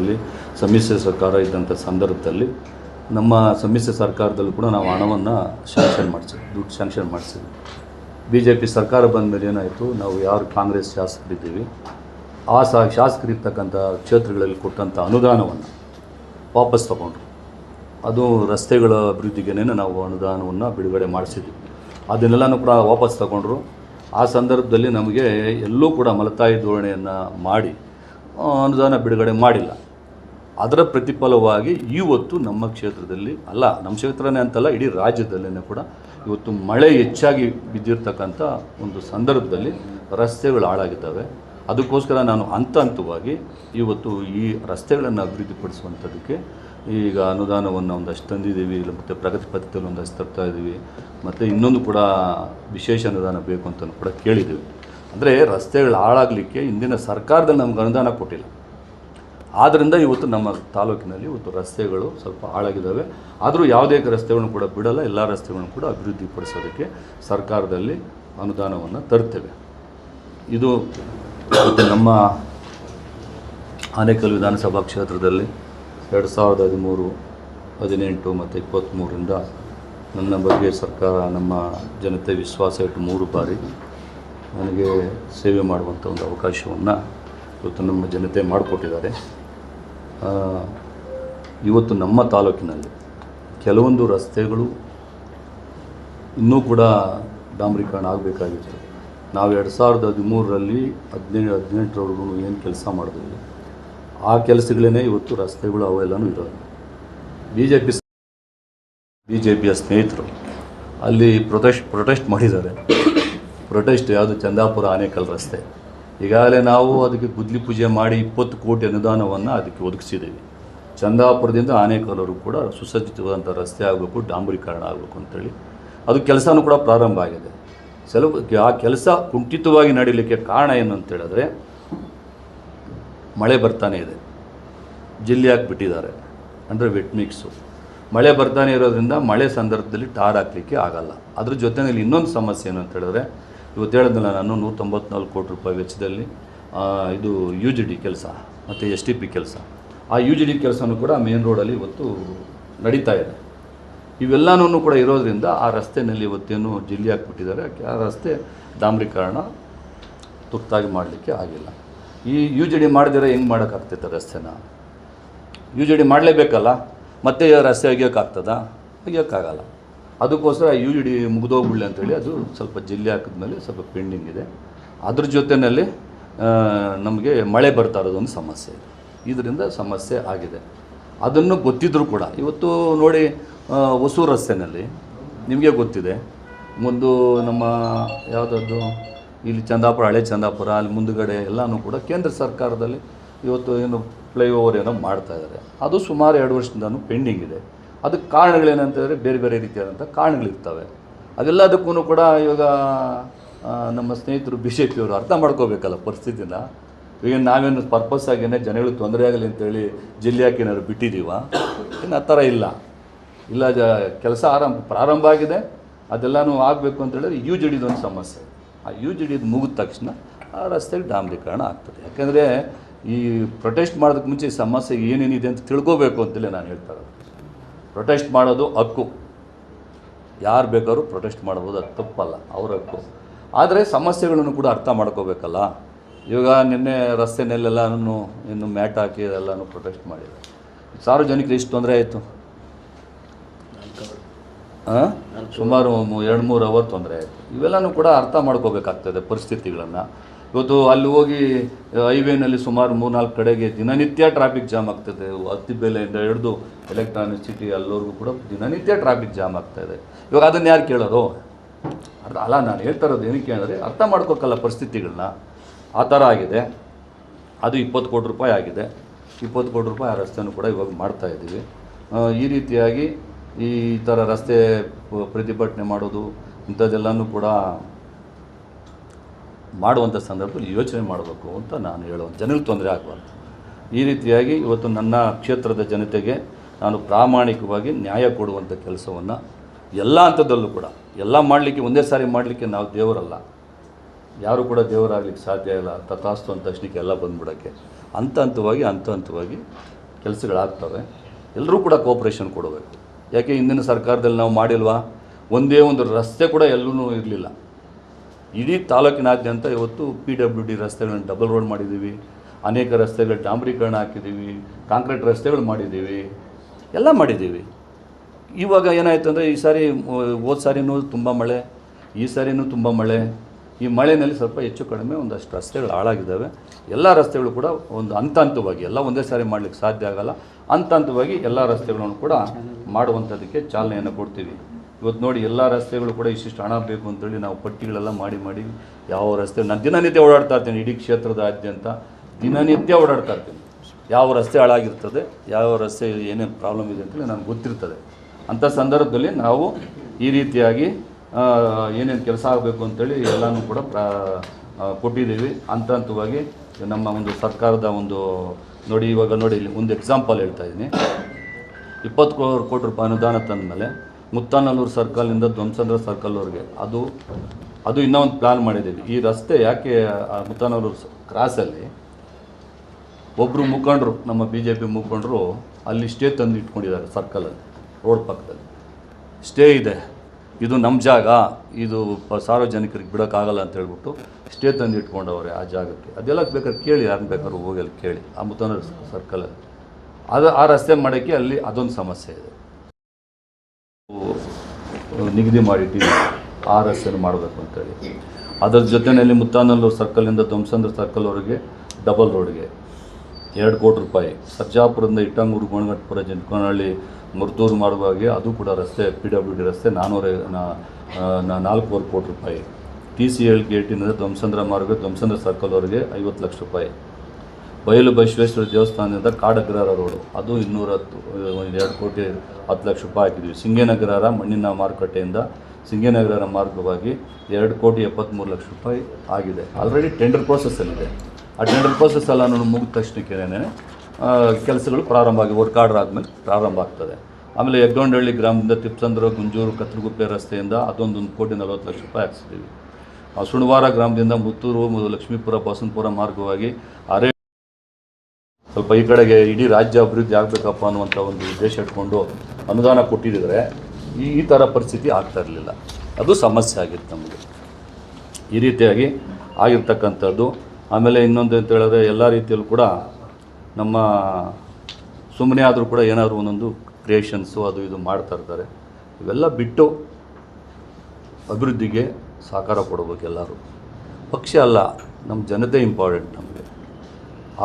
ಸರ್ಕಾರದಲ್ಲಿ, ಸಮ್ಮಿಶ್ರ ಸರ್ಕಾರ ಇದ್ದಂಥ ಸಂದರ್ಭದಲ್ಲಿ ನಮ್ಮ ಸಮ್ಮಿಶ್ರ ಸರ್ಕಾರದಲ್ಲೂ ಕೂಡ ನಾವು ಹಣವನ್ನು ಶಾಂಕ್ಷನ್ ಮಾಡಿಸಿದ್ವಿ, ದುಡ್ಡು ಶಾಂಕ್ಷನ್ ಮಾಡಿಸಿದ್ವಿ. ಬಿ ಜೆ ಪಿ ಸರ್ಕಾರ ಬಂದ ಮೇಲೆ ಏನಾಯಿತು, ನಾವು ಯಾರು ಕಾಂಗ್ರೆಸ್ ಶಾಸಕರಿದ್ದೀವಿ, ಆ ಸಹ ಶಾಸಕರಿರ್ತಕ್ಕಂಥ ಕ್ಷೇತ್ರಗಳಲ್ಲಿ ಕೊಟ್ಟಂಥ ಅನುದಾನವನ್ನು ವಾಪಸ್ ತಗೊಂಡ್ರು. ಅದು ರಸ್ತೆಗಳ ಅಭಿವೃದ್ಧಿಗೇನೆ ನಾವು ಅನುದಾನವನ್ನು ಬಿಡುಗಡೆ ಮಾಡಿಸಿದ್ವಿ. ಅದನ್ನೆಲ್ಲನೂ ಕೂಡ ವಾಪಸ್ ತಗೊಂಡ್ರು. ಆ ಸಂದರ್ಭದಲ್ಲಿ ನಮಗೆ ಎಲ್ಲೂ ಕೂಡ ಮಲತಾಯಿ ಧೋರಣೆಯನ್ನು ಮಾಡಿ ಅನುದಾನ ಬಿಡುಗಡೆ ಮಾಡಿಲ್ಲ. ಅದರ ಪ್ರತಿಫಲವಾಗಿ ಇವತ್ತು ನಮ್ಮ ಕ್ಷೇತ್ರದಲ್ಲಿ, ಅಲ್ಲ, ನಮ್ಮ ಕ್ಷೇತ್ರನೇ ಅಂತಲ್ಲ, ಇಡೀ ರಾಜ್ಯದಲ್ಲೇ ಕೂಡ ಇವತ್ತು ಮಳೆ ಹೆಚ್ಚಾಗಿ ಬಿದ್ದಿರ್ತಕ್ಕಂಥ ಒಂದು ಸಂದರ್ಭದಲ್ಲಿ ರಸ್ತೆಗಳು ಹಾಳಾಗಿದ್ದಾವೆ. ಅದಕ್ಕೋಸ್ಕರ ನಾನು ಹಂತ ಹಂತವಾಗಿ ಇವತ್ತು ಈ ರಸ್ತೆಗಳನ್ನು ಅಭಿವೃದ್ಧಿಪಡಿಸುವಂಥದ್ದಕ್ಕೆ ಈಗ ಅನುದಾನವನ್ನು ಒಂದಷ್ಟು ತಂದಿದ್ದೀವಿ, ಇಲ್ಲ ಮತ್ತು ಪ್ರಗತಿ ಪಥದಲ್ಲಿ ಒಂದಷ್ಟು ತರ್ತಾ ಇದ್ದೀವಿ, ಮತ್ತು ಇನ್ನೊಂದು ಕೂಡ ವಿಶೇಷ ಅನುದಾನ ಬೇಕು ಅಂತ ಕೂಡ ಕೇಳಿದ್ದೀವಿ. ಅಂದರೆ ರಸ್ತೆಗಳು ಹಾಳಾಗಲಿಕ್ಕೆ ಇಂದಿನ ಸರ್ಕಾರದಲ್ಲಿ ನಮ್ಗೆ ಅನುದಾನ ಕೊಟ್ಟಿಲ್ಲ. ಆದ್ದರಿಂದ ಇವತ್ತು ನಮ್ಮ ತಾಲೂಕಿನಲ್ಲಿ ಇವತ್ತು ರಸ್ತೆಗಳು ಸ್ವಲ್ಪ ಹಾಳಾಗಿದ್ದಾವೆ. ಆದರೂ ಯಾವುದೇ ರಸ್ತೆಗಳನ್ನು ಕೂಡ ಬಿಡಲ್ಲ, ಎಲ್ಲ ರಸ್ತೆಗಳನ್ನು ಕೂಡ ಅಭಿವೃದ್ಧಿಪಡಿಸೋದಕ್ಕೆ ಸರ್ಕಾರದಲ್ಲಿ ಅನುದಾನವನ್ನು ತರ್ತೇವೆ. ಇದು ನಮ್ಮ ಆನೇಕಲ್ ವಿಧಾನಸಭಾ ಕ್ಷೇತ್ರದಲ್ಲಿ ಎರಡು ಸಾವಿರದ ಹದಿಮೂರು, ಹದಿನೆಂಟು ಮತ್ತು ಇಪ್ಪತ್ತ್ಮೂರರಿಂದ ನನ್ನ ಬಗ್ಗೆ ಸರ್ಕಾರ ನಮ್ಮ ಜನತೆ ವಿಶ್ವಾಸ ಇಟ್ಟು ಮೂರು ಬಾರಿ ನನಗೆ ಸೇವೆ ಮಾಡುವಂಥ ಒಂದು ಅವಕಾಶವನ್ನು ಇವತ್ತು ನಮ್ಮ ಜನತೆ ಮಾಡಿಕೊಟ್ಟಿದ್ದಾರೆ. ಇವತ್ತು ನಮ್ಮ ತಾಲೂಕಿನಲ್ಲಿ ಕೆಲವೊಂದು ರಸ್ತೆಗಳು ಇನ್ನೂ ಕೂಡ ಡಾಂಬರೀಕರಣ ಆಗಬೇಕಾಗಿತ್ತು. ನಾವು ಎರಡು ಸಾವಿರದ ಹದಿಮೂರರಲ್ಲಿ ಹದಿನೇಳು, ಹದಿನೆಂಟರವರೆಗೂ ಏನು ಕೆಲಸ ಮಾಡಿದ್ವಿ. ಆ ಕೆಲಸಗಳೇ ಇವತ್ತು ರಸ್ತೆಗಳು ಅವೆಲ್ಲನೂ ಇರೋದು. B J P B J ಪಿಯ ಸ್ನೇಹಿತರು ಅಲ್ಲಿ ಪ್ರೊಟೆಸ್ಟ್ ಪ್ರೊಟೆಸ್ಟ್ ಮಾಡಿದ್ದಾರೆ. ಪ್ರೊಟೆಸ್ಟ್ ಯಾವುದು ಚಂದಾಪುರ ಆನೇಕಲ್ ರಸ್ತೆ. ಈಗಾಗಲೇ ನಾವು ಅದಕ್ಕೆ ಗುದ್ಲಿ ಪೂಜೆ ಮಾಡಿ ಇಪ್ಪತ್ತು ಕೋಟಿ ಅನುದಾನವನ್ನು ಅದಕ್ಕೆ ಒದಗಿಸಿದ್ದೀವಿ. ಚಂದಾಪುರದಿಂದ ಆನೇಕಲ್ವರೆಗೂ ಕೂಡ ಸುಸಜ್ಜಿತವಾದಂಥ ರಸ್ತೆ ಆಗಬೇಕು, ಡಾಂಬರೀಕರಣ ಆಗಬೇಕು ಅಂತೇಳಿ. ಅದು ಕೆಲಸನೂ ಕೂಡ ಪ್ರಾರಂಭ ಆಗಿದೆ. ಕೆಲವು ಆ ಕೆಲಸ ಕುಂಠಿತವಾಗಿ ನಡೀಲಿಕ್ಕೆ ಕಾರಣ ಏನು ಅಂತ ಹೇಳಿದ್ರೆ, ಮಳೆ ಬರ್ತಾನೆ ಇದೆ. ಜಿಲ್ಲೆ ಹಾಕ್ಬಿಟ್ಟಿದ್ದಾರೆ. ಅಂದರೆ ವೆಟ್ ಮಿಕ್ಸು ಮಳೆ ಬರ್ತಾನೆ ಇರೋದ್ರಿಂದ ಮಳೆ ಸಂದರ್ಭದಲ್ಲಿ ಟಾರ್ ಹಾಕಲಿಕ್ಕೆ ಆಗಲ್ಲ. ಅದ್ರ ಜೊತೆಯಲ್ಲಿ ಇನ್ನೊಂದು ಸಮಸ್ಯೆ ಏನು ಅಂತ ಹೇಳಿದ್ರೆ ಇವತ್ತು ಹೇಳಿದ್ನಲ್ಲ ನಾನು ನೂರ ತೊಂಬತ್ನಾಲ್ಕು ಕೋಟಿ ರೂಪಾಯಿ ವೆಚ್ಚದಲ್ಲಿ ಇದು ಯು ಜಿ ಡಿ ಕೆಲಸ, ಮತ್ತು ಎಸ್ ಟಿ ಪಿ ಕೆಲಸ. ಆ ಯು ಜಿ ಡಿ ಕೆಲಸನೂ ಕೂಡ ಮೇನ್ ರೋಡಲ್ಲಿ ಇವತ್ತು ನಡೀತಾ ಇದೆ. ಇವೆಲ್ಲನೂ ಕೂಡ ಇರೋದ್ರಿಂದ ಆ ರಸ್ತೆಯಲ್ಲಿ ಇವತ್ತೇನು ಜಿಲ್ಲೆ ಹಾಕ್ಬಿಟ್ಟಿದ್ದಾರೆ. ಆ ರಸ್ತೆ ಡಾಂಬರೀಕರಣ ತುರ್ತಾಗಿ ಮಾಡಲಿಕ್ಕೆ ಆಗಿಲ್ಲ. ಈ ಯು ಜಿ ಡಿ ಮಾಡಿದರೆ ಹೆಂಗೆ ಮಾಡೋಕ್ಕಾಗ್ತೈತೆ ರಸ್ತೆನ? ಯು ಜಿ ಡಿ ಮಾಡಲೇಬೇಕಲ್ಲ, ಮತ್ತೆ ರಸ್ತೆ ಅಗಿಯೋಕ್ಕಾಗ್ತದಾ? ಒಗೆಯೋಕ್ಕಾಗಲ್ಲ ಅದಕ್ಕೋಸ್ಕರ ಯು ಇ ಡಿ ಮುಗಿದೋಗ್ಬಿಡ್ಲಿ ಅಂತೇಳಿ ಅದು ಸ್ವಲ್ಪ ಜಿಲ್ಲೆ ಹಾಕಿದ್ಮೇಲೆ ಸ್ವಲ್ಪ ಪೆಂಡಿಂಗ್ ಇದೆ. ಅದ್ರ ಜೊತೆಯಲ್ಲಿ ನಮಗೆ ಮಳೆ ಬರ್ತಾ ಇರೋದೊಂದು ಸಮಸ್ಯೆ ಇದೆ. ಇದರಿಂದ ಸಮಸ್ಯೆ ಆಗಿದೆ. ಅದನ್ನು ಗೊತ್ತಿದ್ದರೂ ಕೂಡ, ಇವತ್ತು ನೋಡಿ ಹೊಸೂರು ರಸ್ತೆಯಲ್ಲಿ ನಿಮಗೆ ಗೊತ್ತಿದೆ. ಒಂದು ನಮ್ಮ ಯಾವುದದ್ದು, ಇಲ್ಲಿ ಚಂದಾಪುರ, ಹಳೆ ಚಂದಾಪುರ, ಅಲ್ಲಿ ಮುಂದುಗಡೆ ಎಲ್ಲನೂ ಕೂಡ ಕೇಂದ್ರ ಸರ್ಕಾರದಲ್ಲಿ ಇವತ್ತು ಏನು ಫ್ಲೈಓವರ್ ಏನೋ ಮಾಡ್ತಾ ಇದ್ದಾರೆ ಅದು ಸುಮಾರು ಎರಡು ವರ್ಷದಿಂದನೂ ಪೆಂಡಿಂಗ್ ಇದೆ. ಅದಕ್ಕೆ ಕಾರಣಗಳೇನಂತಂದರೆ ಬೇರೆ ಬೇರೆ ರೀತಿಯಾದಂಥ ಕಾರಣಗಳಿರ್ತವೆ. ಅದೆಲ್ಲದಕ್ಕೂ ಕೂಡ ಇವಾಗ ನಮ್ಮ ಸ್ನೇಹಿತರು ಬಿ ಜೆ ಪಿಯವರು ಅರ್ಥ ಮಾಡ್ಕೋಬೇಕಲ್ಲ ಪರಿಸ್ಥಿತಿನ. ಈಗ ನಾವೇನು ಪರ್ಪಸ್ ಆಗೇನೆ ಜನಗಳಿಗೆ ತೊಂದರೆ ಆಗಲಿ ಅಂತೇಳಿ ಜಿಲ್ಲೆ ಹಾಕಿ ಏನಾದ್ರು ಬಿಟ್ಟಿದ್ದೀವ? ಇನ್ನು ಆ ಥರ ಇಲ್ಲ. ಇಲ್ಲ, ಜ, ಕೆಲಸ ಆರಂಭ, ಪ್ರಾರಂಭ ಆಗಿದೆ. ಅದೆಲ್ಲನೂ ಆಗಬೇಕು ಅಂತ ಹೇಳಿದ್ರೆ ಯು ಜಿ ಡಿದೊಂದು ಸಮಸ್ಯೆ. ಆ ಯು ಜಿ ಡಿದು ಮುಗಿದ ತಕ್ಷಣ ಆ ರಸ್ತೆಗೆ ಡಾಂಬರೀಕರಣ ಆಗ್ತದೆ. ಯಾಕೆಂದರೆ ಈ ಪ್ರೊಟೆಸ್ಟ್ ಮಾಡೋದಕ್ಕೆ ಮುಂಚೆ ಈ ಸಮಸ್ಯೆ ಏನೇನಿದೆ ಅಂತ ತಿಳ್ಕೋಬೇಕು ಅಂತಲೇ ನಾನು ಹೇಳ್ತಾ ಇರೋದು. ಪ್ರೊಟೆಸ್ಟ್ ಮಾಡೋದು ಹಕ್ಕು. ಯಾರು ಬೇಕಾದ್ರೂ ಪ್ರೊಟೆಸ್ಟ್ ಮಾಡ್ಬೋದು, ಅದು ತಪ್ಪಲ್ಲ, ಅವ್ರ ಹಕ್ಕು. ಆದರೆ ಸಮಸ್ಯೆಗಳನ್ನು ಕೂಡ ಅರ್ಥ ಮಾಡ್ಕೋಬೇಕಲ್ಲ. ಇವಾಗ ನಿನ್ನೆ ರಸ್ತೆನಲ್ಲೆಲ್ಲನೂ ಇನ್ನು ಮ್ಯಾಟ್ ಹಾಕಿ ಎಲ್ಲನೂ ಪ್ರೊಟೆಸ್ಟ್ ಮಾಡಿದ್ರು ಸಾರ್ವಜನಿಕರು ಇಷ್ಟು ತೊಂದರೆ ಆಯಿತು. ಹಾಂ ಸುಮಾರು ಎರಡು ಮೂರು ಅವರ್ ತೊಂದರೆ ಆಯಿತು. ಇವೆಲ್ಲನೂ ಕೂಡ ಅರ್ಥ ಮಾಡ್ಕೋಬೇಕಾಗ್ತದೆ ಪರಿಸ್ಥಿತಿಗಳನ್ನು. ಇವತ್ತು ಅಲ್ಲಿ ಹೋಗಿ ಹೈವೇನಲ್ಲಿ ಸುಮಾರು ಮೂರ್ನಾಲ್ಕು ಕಡೆಗೆ ದಿನನಿತ್ಯ ಟ್ರಾಫಿಕ್ ಜಾಮ್ ಆಗ್ತದೆ. ಹತ್ತಿಬೆಲೆಯಿಂದ ಹಿಡಿದು ಎಲೆಕ್ಟ್ರಾನಿಕ್ ಸಿಟಿ ಅಲ್ಲೋರ್ಗೂ ಕೂಡ ದಿನನಿತ್ಯ ಟ್ರಾಫಿಕ್ ಜಾಮ್ ಆಗ್ತಾ ಇದೆ. ಇವಾಗ ಅದನ್ನು ಯಾರು ಕೇಳೋರು ಅರ್ಥ ಅಲ್ಲ, ನಾನು ಹೇಳ್ತಾ ಇರೋದು ಏನಕ್ಕೆ ಅಂದರೆ ಅರ್ಥ ಮಾಡ್ಕೋಕ್ಕಲ್ಲ ಪರಿಸ್ಥಿತಿಗಳನ್ನ. ಆ ಥರ ಆಗಿದೆ. ಅದು ಇಪ್ಪತ್ತು ಕೋಟಿ ರೂಪಾಯಿ ಆಗಿದೆ. ಇಪ್ಪತ್ತು ಕೋಟಿ ರೂಪಾಯಿ ಆ ರಸ್ತೆನೂ ಕೂಡ ಇವಾಗ ಮಾಡ್ತಾ ಇದ್ದೀವಿ. ಈ ರೀತಿಯಾಗಿ ಈ ಥರ ರಸ್ತೆ ಪ್ರತಿಭಟನೆ ಮಾಡೋದು, ಇಂಥದ್ದೆಲ್ಲನೂ ಕೂಡ ಮಾಡುವಂಥ ಸಂದರ್ಭದಲ್ಲಿ ಯೋಚನೆ ಮಾಡಬೇಕು ಅಂತ ನಾನು ಹೇಳುವಂಥ ಜನರಿಗೆ ತೊಂದರೆ ಆಗಬಾರ್ದು ಈ ರೀತಿಯಾಗಿ ಇವತ್ತು ನನ್ನ ಕ್ಷೇತ್ರದ ಜನತೆಗೆ ನಾನು ಪ್ರಾಮಾಣಿಕವಾಗಿ ನ್ಯಾಯ ಕೊಡುವಂಥ ಕೆಲಸವನ್ನು ಎಲ್ಲ ಹಂತದಲ್ಲೂ ಕೂಡ, ಎಲ್ಲ ಮಾಡಲಿಕ್ಕೆ ಒಂದೇ ಸಾರಿ ಮಾಡಲಿಕ್ಕೆ ನಾವು ದೇವರಲ್ಲ. ಯಾರು ಕೂಡ ದೇವರಾಗ್ಲಿಕ್ಕೆ ಸಾಧ್ಯ ಇಲ್ಲ, ತಥಾಸ್ತು ಅಂತ ತಕ್ಷಣಕ್ಕೆ ಎಲ್ಲ ಬಂದ್ಬಿಡೋಕ್ಕೆ. ಹಂತ ಹಂತವಾಗಿ ಹಂತ ಹಂತವಾಗಿ ಕೆಲಸಗಳಾಗ್ತವೆ ಎಲ್ಲರೂ ಕೂಡ ಕೋಪ್ರೇಷನ್ ಕೊಡಬೇಕು. ಯಾಕೆ ಹಿಂದಿನ ಸರ್ಕಾರದಲ್ಲಿ ನಾವು ಮಾಡಿಲ್ವಾ? ಒಂದೇ ಒಂದು ರಸ್ತೆ ಕೂಡ ಎಲ್ಲೂ ಇರಲಿಲ್ಲ. ಇಡೀ ತಾಲೂಕಿನಾದ್ಯಂತ ಇವತ್ತು ಪಿ ಡಬ್ಲ್ಯೂ ಡಿ ರಸ್ತೆಗಳನ್ನು ಡಬಲ್ ರೋಡ್ ಮಾಡಿದ್ದೀವಿ, ಅನೇಕ ರಸ್ತೆಗಳ ಡಾಂಬರೀಕರಣ ಹಾಕಿದ್ದೀವಿ, ಕಾಂಕ್ರೀಟ್ ರಸ್ತೆಗಳು ಮಾಡಿದ್ದೀವಿ, ಎಲ್ಲ ಮಾಡಿದ್ದೀವಿ. ಇವಾಗ ಏನಾಯಿತು ಅಂದರೆ ಈ ಸಾರಿ ಹೋದ ಸಾರಿನೂ ತುಂಬ ಮಳೆ, ಈ ಸಾರಿನೂ ತುಂಬ ಮಳೆ. ಈ ಮಳೆಯಲ್ಲಿ ಸ್ವಲ್ಪ ಹೆಚ್ಚು ಕಡಿಮೆ ಒಂದಷ್ಟು ರಸ್ತೆಗಳು ಹಾಳಾಗಿದ್ದಾವೆ. ಎಲ್ಲ ರಸ್ತೆಗಳು ಕೂಡ ಒಂದು ಹಂತ ಹಂತವಾಗಿ ಎಲ್ಲ ಒಂದೇ ಸಾರಿ ಮಾಡಲಿಕ್ಕೆ ಸಾಧ್ಯ ಆಗಲ್ಲ. ಹಂತ ಹಂತವಾಗಿ ಎಲ್ಲ ರಸ್ತೆಗಳನ್ನು ಕೂಡ ಮಾಡುವಂಥದ್ದಕ್ಕೆ ಚಾಲನೆಯನ್ನು ಕೊಡ್ತೀವಿ. ಇವತ್ತು ನೋಡಿ ಎಲ್ಲ ರಸ್ತೆಗಳು ಕೂಡ ಇಷ್ಟಿಷ್ಟು ಹಣ ಬೇಕು ಅಂತೇಳಿ ನಾವು ಪಟ್ಟಿಗಳೆಲ್ಲ ಮಾಡಿ ಮಾಡಿ ಯಾವ ರಸ್ತೆ ನಾನು ದಿನನಿತ್ಯ ಓಡಾಡ್ತಾ ಇರ್ತೀನಿ ಇಡೀ ಕ್ಷೇತ್ರದಾದ್ಯಂತ. ದಿನನಿತ್ಯ ಓಡಾಡ್ತಾ ಇರ್ತೀನಿ. ಯಾವ ರಸ್ತೆ ಹಾಳಾಗಿರ್ತದೆ, ಯಾವ ರಸ್ತೆ ಏನೇನು ಪ್ರಾಬ್ಲಮ್ ಇದೆ ಅಂತೇಳಿ ನನಗೆ ಗೊತ್ತಿರ್ತದೆ. ಅಂಥ ಸಂದರ್ಭದಲ್ಲಿ ನಾವು ಈ ರೀತಿಯಾಗಿ ಏನೇನು ಕೆಲಸ ಆಗಬೇಕು ಅಂತೇಳಿ ಎಲ್ಲನೂ ಕೂಡ ಪ್ರಾ ಕೊಟ್ಟಿದ್ದೀವಿ. ಹಂತ ಹಂತವಾಗಿ ನಮ್ಮ ಒಂದು ಸರ್ಕಾರದ ಒಂದು ನೋಡಿ ಇವಾಗ ನೋಡಿ ಇಲ್ಲಿ ಒಂದು ಎಕ್ಸಾಂಪಲ್ ಹೇಳ್ತಾ ಇದ್ದೀನಿ. ಇಪ್ಪತ್ತು ಕೋಟಿ ರೂಪಾಯಿ ಅನುದಾನ ತಂದಮೇಲೆ ಮುತ್ತಾನಲ್ಲೂರು ಸರ್ಕಲ್ನಿಂದ ಧ್ವಂಸಂದ್ರ ಸರ್ಕಲ್ವರೆಗೆ ಅದು ಅದು ಇನ್ನೂ ಒಂದು ಪ್ಲ್ಯಾನ್ ಮಾಡಿದ್ದೀವಿ. ಈ ರಸ್ತೆ ಯಾಕೆ ಮುತ್ತಾನಲ್ಲೂರು ಕ್ರಾಸಲ್ಲಿ ಒಬ್ಬರು ಮುಖಂಡರು, ನಮ್ಮ ಬಿ ಜೆ ಪಿ ಮುಖಂಡರು ಅಲ್ಲಿ ಸ್ಟೇ ತಂದು ಇಟ್ಕೊಂಡಿದ್ದಾರೆ ಸರ್ಕಲಲ್ಲಿ ರೋಡ್ ಪಕ್ಕದಲ್ಲಿ. ಸ್ಟೇ ಇದೆ. ಇದು ನಮ್ಮ ಜಾಗ. ಇದು ಸಾರ್ವಜನಿಕರಿಗೆ ಬಿಡೋಕ್ಕಾಗಲ್ಲ ಅಂತ ಹೇಳ್ಬಿಟ್ಟು ಸ್ಟೇ ತಂದು ಇಟ್ಕೊಂಡವ್ರೆ ಆ ಜಾಗಕ್ಕೆ. ಅದೆಲ್ಲ ಬೇಕಾದ್ರೆ ಕೇಳಿ ಯಾರನ್ನ ಬೇಕಾದ್ರೂ ಹೋಗಿ ಅಲ್ಲಿ ಕೇಳಿ, ಆ ಮುತ್ತಾನೂರು ಸರ್ಕಲಲ್ಲಿ ಅದು, ಆ ರಸ್ತೆ ಮಾಡೋಕ್ಕೆ ಅಲ್ಲಿ ಅದೊಂದು ಸಮಸ್ಯೆ ಇದೆ. ನಿಗದಿ ಮಾಡಿಟ್ಟಿದ್ದೀವಿ ಆ ರಸ್ತೆಯನ್ನು ಮಾಡಬೇಕು ಅಂತೇಳಿ ಅದರ ಜೊತೆಯಲ್ಲಿ ಮುತ್ತಾನಲ್ಲೂರು ಸರ್ಕಲಿಂದ ಧ್ವಂಸಂದ್ರ ಸರ್ಕಲ್ವರೆಗೆ ಡಬಲ್ ರೋಡ್ಗೆ ಎರಡು ಕೋಟಿ ರೂಪಾಯಿ. ಸರ್ಜಾಪುರದಿಂದ ಇಟ್ಟಂಗೂರು ಗೋಣಗಟ್ಟಪುರ ಜಂಟ್ಕೋನಹಳ್ಳಿ ಮುರ್ತೂರು ಮಾಡುವಾಗೆ ಅದು ಕೂಡ ರಸ್ತೆ ಪಿ ಡಬ್ಲ್ಯೂ ಡಿ ರಸ್ತೆ ನಾನ್ನೂರ ನಾಲ್ಕೂವರೆ ಕೋಟಿ ರೂಪಾಯಿ. ಟಿ ಸಿ ಎಲ್ ಗೇಟಿನಿಂದ ಧ್ವಂಸಂದ್ರ ಮಾರ್ಗ ಧ್ವಂಸಂದ್ರ ಸರ್ಕಲ್ವರೆಗೆ ಐವತ್ತು ಲಕ್ಷ ರೂಪಾಯಿ. ಬಯಲು ಬಸವೇಶ್ವರ ದೇವಸ್ಥಾನದಿಂದ ಕಾಡಗ್ರಹಾರ ರೋಡು. ಅದು ಇನ್ನೂರ ಹತ್ತು ಎರಡು ಕೋಟಿ ಹತ್ತು ಲಕ್ಷ ರೂಪಾಯಿ ಹಾಕಿದ್ವಿ. ಸಿಂಗೇನಗರ ಮಣ್ಣಿನ ಮಾರುಕಟ್ಟೆಯಿಂದ ಸಿಂಗೇನಗರ ಮಾರ್ಗವಾಗಿ ಎರಡು ಕೋಟಿ ಎಪ್ಪತ್ತ್ಮೂರು ಲಕ್ಷ ರೂಪಾಯಿ ಆಗಿದೆ. ಆಲ್ರೆಡಿ ಟೆಂಡರ್ ಪ್ರೋಸೆಸ್ಸಲ್ಲಿದೆ ಆ ಟೆಂಡರ್ ಪ್ರೋಸೆಸ್ ಎಲ್ಲ ಮುಗಿದ ತಕ್ಷಣಕ್ಕೇನೆ ಕೆಲಸಗಳು ಪ್ರಾರಂಭ ಆಗಿ ವರ್ಕ್ ಆರ್ಡರ್ ಆದಮೇಲೆ ಪ್ರಾರಂಭ ಆಗ್ತದೆ. ಆಮೇಲೆ ಯಗ್ಗೊಂಡಹಳ್ಳಿ ಗ್ರಾಮದಿಂದ ತಿಪ್ಸಂದ್ರ, ಗುಂಜೂರು, ಕತ್ರಗುಪ್ಪೆ ರಸ್ತೆಯಿಂದ ಅದೊಂದು ಒಂದು ಕೋಟಿ ನಲವತ್ತು ಲಕ್ಷ ರೂಪಾಯಿ ಹಾಕ್ಸಿದ್ದೀವಿ ಸುಣವಾರ ಗ್ರಾಮದಿಂದ ಮುತ್ತೂರು ಮತ್ತು ಲಕ್ಷ್ಮೀಪುರ ಬಸವನಪುರ ಮಾರ್ಗವಾಗಿ ಅರೆ ಸ್ವಲ್ಪ ಈ ಕಡೆಗೆ ಇಡೀ ರಾಜ್ಯ ಅಭಿವೃದ್ಧಿ ಆಗಬೇಕಪ್ಪ ಅನ್ನುವಂಥ ಒಂದು ಉದ್ದೇಶ ಇಟ್ಕೊಂಡು ಅನುದಾನ ಕೊಟ್ಟಿದ್ದರೆ ಈ ಈ ಥರ ಪರಿಸ್ಥಿತಿ ಆಗ್ತಾ ಇರಲಿಲ್ಲ. ಅದು ಸಮಸ್ಯೆ ಆಗಿತ್ತು ನಮಗೆ. ಈ ರೀತಿಯಾಗಿ ಆಗಿರ್ತಕ್ಕಂಥದ್ದು. ಆಮೇಲೆ ಇನ್ನೊಂದು ಅಂತ ಹೇಳಿದ್ರೆ ಎಲ್ಲ ರೀತಿಯಲ್ಲೂ ಕೂಡ ನಮ್ಮ ಸುಮ್ಮನೆ ಆದರೂ ಕೂಡ ಏನಾದರೂ ಒಂದೊಂದು ಕ್ರಿಯೇಷನ್ಸು ಅದು ಇದು ಮಾಡ್ತಾ ಇರ್ತಾರೆ. ಇವೆಲ್ಲ ಬಿಟ್ಟು ಅಭಿವೃದ್ಧಿಗೆ ಸಹಕಾರ ಕೊಡಬೇಕು ಎಲ್ಲರೂ. ಪಕ್ಷ ಅಲ್ಲ ನಮ್ಮ ಜನತೆ ಇಂಪಾರ್ಟೆಂಟ್ ನಮಗೆ.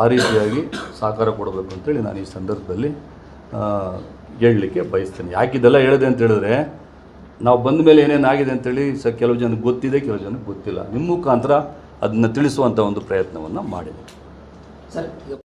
ಆ ರೀತಿಯಾಗಿ ಸಹಕಾರ ಕೊಡಬೇಕು ಅಂತೇಳಿ ನಾನು ಈ ಸಂದರ್ಭದಲ್ಲಿ ಹೇಳಲಿಕ್ಕೆ ಬಯಸ್ತೇನೆ. ಯಾಕೆ ಇದೆಲ್ಲ ಹೇಳಿದೆ ಅಂತ ಹೇಳಿದ್ರೆ, ನಾವು ಬಂದ ಮೇಲೆ ಏನೇನಾಗಿದೆ ಅಂತೇಳಿ ಸ ಕೆಲವು ಜನಕ್ಕೆ ಗೊತ್ತಿದೆ, ಕೆಲವು ಜನಕ್ಕೆ ಗೊತ್ತಿಲ್ಲ. ನಿಮ್ಮ ಮುಖಾಂತರ ಅದನ್ನು ತಿಳಿಸುವಂಥ ಒಂದು ಪ್ರಯತ್ನವನ್ನು ಮಾಡಿದೆ.